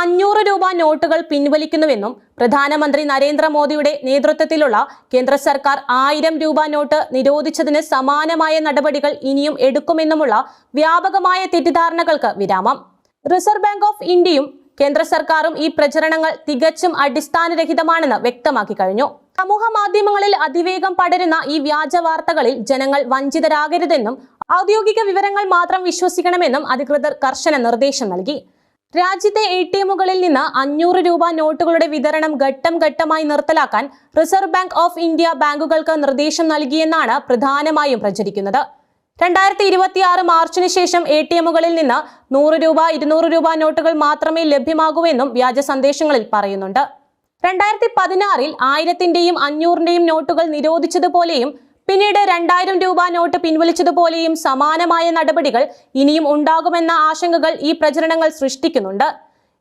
അഞ്ഞൂറ് രൂപ നോട്ടുകൾ പിൻവലിക്കുന്നുവെന്നും പ്രധാനമന്ത്രി നരേന്ദ്രമോദിയുടെ നേതൃത്വത്തിലുള്ള കേന്ദ്ര സർക്കാർ ആയിരം രൂപ നോട്ട് നിരോധിച്ചതിന് സമാനമായ നടപടികൾ ഇനിയും എടുക്കുമെന്നുമുള്ള വ്യാപകമായ തെറ്റിദ്ധാരണകൾക്ക് വിരാമം. റിസർവ് ബാങ്ക് ഓഫ് ഇന്ത്യയും കേന്ദ്ര സർക്കാരും ഈ പ്രചരണങ്ങൾ തികച്ചും അടിസ്ഥാനരഹിതമാണെന്ന് വ്യക്തമാക്കി കഴിഞ്ഞു. സമൂഹ മാധ്യമങ്ങളിൽ അതിവേഗം പടരുന്ന ഈ വ്യാജ വാർത്തകളിൽ ജനങ്ങൾ വഞ്ചിതരാകരുതെന്നും ഔദ്യോഗിക വിവരങ്ങൾ മാത്രം വിശ്വസിക്കണമെന്നും അധികൃതർ കർശന നിർദ്ദേശം നൽകി. രാജ്യത്തെ എ ടി എമ്മുകളിൽ നിന്ന് അഞ്ഞൂറ് രൂപ നോട്ടുകളുടെ വിതരണം ഘട്ടം ഘട്ടമായി നിർത്തലാക്കാൻ റിസർവ് ബാങ്ക് ഓഫ് ഇന്ത്യ ബാങ്കുകൾക്ക് നിർദ്ദേശം നൽകിയെന്നാണ് പ്രധാനമായും പ്രചരിക്കുന്നത്. രണ്ടായിരത്തി ഇരുപത്തിയാറ് മാർച്ചിന് ശേഷം എ ടി എമ്മുകളിൽ നിന്ന് നൂറ് രൂപ ഇരുന്നൂറ് രൂപ നോട്ടുകൾ മാത്രമേ ലഭ്യമാകൂ എന്നും വ്യാജ സന്ദേശങ്ങളിൽ പറയുന്നുണ്ട്. രണ്ടായിരത്തി പതിനാറിൽ ആയിരത്തിന്റെയും അഞ്ഞൂറിന്റെയും നോട്ടുകൾ നിരോധിച്ചതുപോലെയും പിന്നീട് രണ്ടായിരം രൂപ നോട്ട് പിൻവലിച്ചതുപോലെയും സമാനമായ നടപടികൾ ഇനിയും ഉണ്ടാകുമെന്ന ആശങ്കകൾ ഈ പ്രചരണങ്ങൾ സൃഷ്ടിക്കുന്നുണ്ട്.